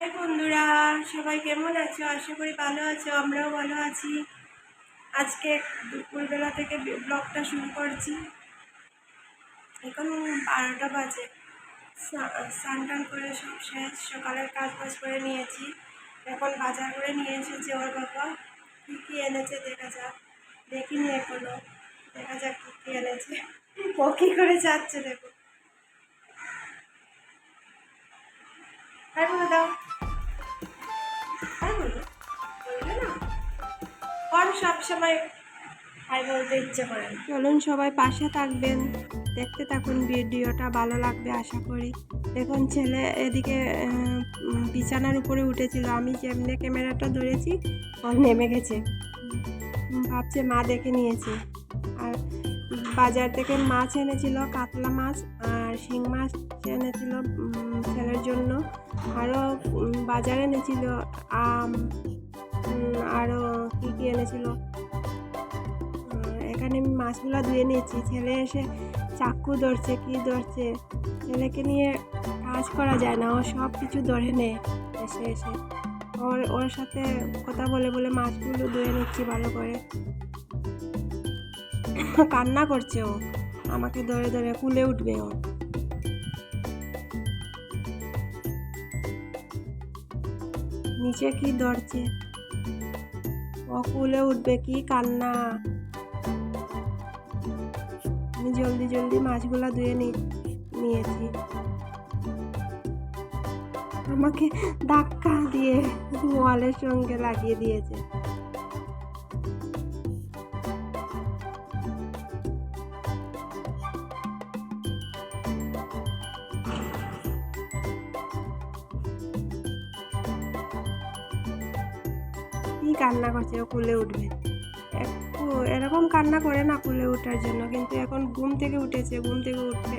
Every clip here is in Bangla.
হাই বন্ধুরা, সবাই কেমন আছো? আশা করি ভালো আছো, আমরাও ভালো আছি। আজকে দুপুরবেলা থেকে ব্লগটা শুরু করছি। এখন বারোটা বাজে। স্নান টান করে সব শেষ, সকালের কাজ বাজ করে নিয়েছি। এখন বাজার করে নিয়ে এসেছে ওর বাবা। কী কী এনেছে দেখা যাক। দেখিনি এখনও। দেখা যাক কী কী এনেছে। ও কী করে যাচ্ছে দেখো। হাই বলে দাও হাই বলো বলবে না হাই বলতে ইচ্ছে করে চলুন সবাই পাশে থাকবেন। দেখতে থাকুন, ভিডিওটা ভালো লাগবে আশা করি। দেখুন, ছেলে এদিকে বিছানার উপরে উঠেছিল। আমি যেমনি ক্যামেরাটা ধরেছি, ও নেমে গেছে। ভাবছে মা দেখে নিয়েছে। আর বাজার থেকে মাছ এনেছিল, কাতলা মাছ আর শিং মাছ এনেছিল ছেলের জন্য। আরও বাজারে এনেছিল, আম আরও কী কী এনেছিল। এখানে আমি মাছগুলো ধুয়ে নিয়েছি। ছেলে এসে চাকু ধরছে, কি ধরছে? ছেলেকে নিয়ে কাজ করা যায় না, ও সব কিছু ধরে নেয় এসে এসে। ওর ওর সাথে কথা বলে বলে মাছগুলো ধুয়ে নিচ্ছি ভালো করে। কান্না করছে ও। আমাকে ধরে ধরে কুলে উঠবে ও। নিচে কি ধরছে? ও কুলে উঠবে কি কান্না? আমি জলদি জলদি মাছগুলা ধুয়ে নিয়েছি। আমাকে ধাক্কা দিয়ে ওয়ালের সঙ্গে লাগিয়ে দিয়েছে। কি কান্না করছে ও কুলে উঠবে। এরকম কান্না করে না কুলে ওঠার জন্য, কিন্তু এখন ঘুম থেকে উঠেছে, ঘুম থেকে উঠলে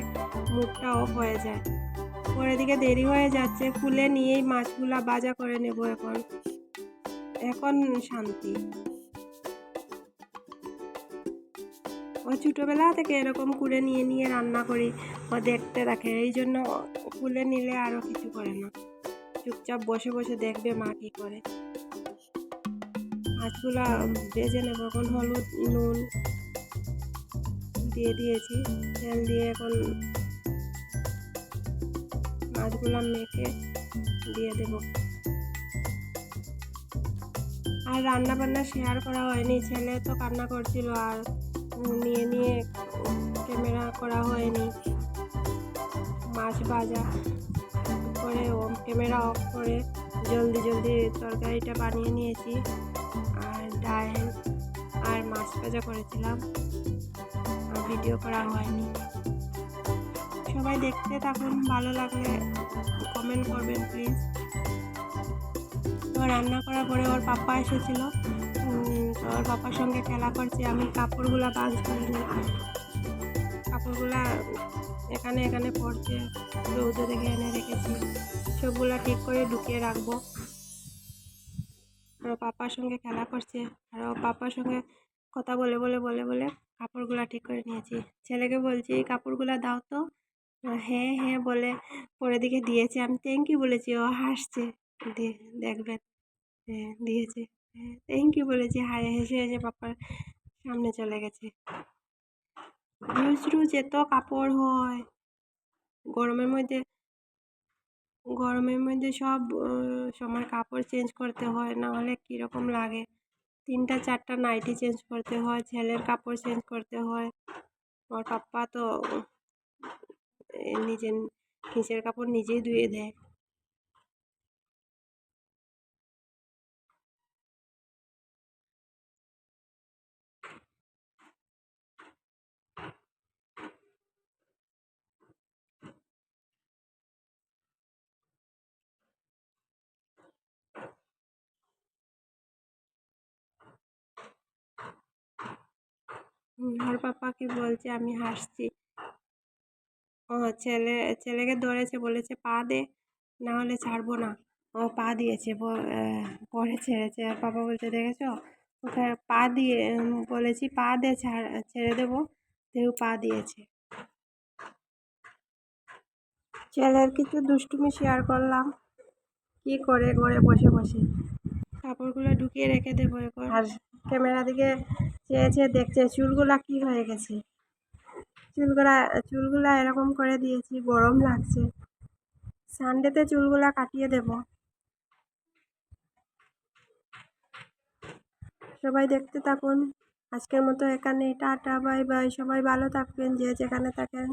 মুখটা অফ হয়ে যায়। পরের দিকে দেরি হয়ে যাচ্ছে, কুলে নিয়েই মাছগুলা বাজা করে নেব এখন। এখন শান্তি। ও ছোটোবেলা থেকে এরকম কুলে নিয়ে নিয়ে রান্না করি, ও দেখতে রাখে এই জন্য কুলে নিলে আরও কিছু করে না। চুপচাপ বসে বসে দেখবে মা কী করে। মাছগুলা ভেজে নেব। এখন হলুদ, নুন দিয়ে দিয়েছি। তেল দিয়ে এখন মাছগুলা মেখে দিয়ে দেব। আর রান্না বান্না শেয়ার করা হয়নি। ছেলে তো কান্না করছিল আর নিয়ে নিয়ে ক্যামেরা করা হয়নি। মাছ ভাজা করে ক্যামেরা অফ করে জলদি জলদি তরকারিটা বানিয়ে নিয়েছি। আর ডাল আর মাছ ভাজা করেছিলাম। ভিডিও করা হয়নি। সবাই দেখতে থাকুন, ভালো লাগলে কমেন্ট করবেন প্লিজ তো রান্না করার পরে ওর পাপ্পা এসেছিল। তো ওর পাপ্পার সঙ্গে খেলা করছে। আমি কাপড়গুলা নিই। কাপড়গুলা এখানে এখানে পড়ছে। রৌদ্র দেখে এনে রেখেছি। সবগুলা ঠিক করে ঢুকিয়ে রাখব। আর পাপার সঙ্গে খেলা করছে। আর পাপার সঙ্গে কথা বলে বলে বলে বলে কাপড়গুলা ঠিক করে নিয়েছি। ছেলেকে বলছি এই কাপড়গুলা দাও তো। হ্যাঁ হ্যাঁ বলে পরে দিকে দিয়েছে। আমি থ্যাংক ইউ বলেছি। ও হাসছে। দেখবেন হ্যাঁ দিয়েছে। হ্যাঁ থ্যাংক ইউ বলেছি। হায়, হেসে হেসে পাপার সামনে চলে গেছে। রোজ রোজ এত কাপড় হয়। গরমের মধ্যে গরমের মধ্যে সব সময় কাপড় চেঞ্জ করতে হয়, না হলে কীরকম লাগে? তিনটা, চারটা নাইটি চেঞ্জ করতে হয়, ছেলের কাপড় চেঞ্জ করতে হয়। ওর পাপ্পা তো নিজের খিচের কাপড় নিজেই ধুয়ে দেয়। ওর পাপ্পাকে বলছে, আমি হাসছি। ও ছেলে, ছেলেকে ধরেছে, বলেছে, পা দে, না হলে ছাড়বো না। ও পা দিয়েছে পরে ছেড়েছে। পাপা বলছে, দেখেছ? ওকে পা দিয়ে বলেছি, পা দে, ছাড়, ছেড়ে দেবো। তেও পা দিয়েছে। ছেলের কিছু দুষ্টুমি শেয়ার করলাম। কি করে ঘরে বসে বসে। কাপড়গুলো ঢুকিয়ে রেখে দেবো এখন আর ক্যামেরা দিকে চেয়ে চেয়ে দেখছে, চুলগুলা কি হয়ে গেছে? চুলগুলা চুলগুলা এরকম করে দিয়েছি, গরম লাগছে। সানডেতে চুলগুলা কাটিয়ে দেব। সবাই দেখতে থাকুন। আজকের মতো এখানে টাটা, বাই বাই। সবাই ভালো থাকবেন, যে যেখানে থাকেন।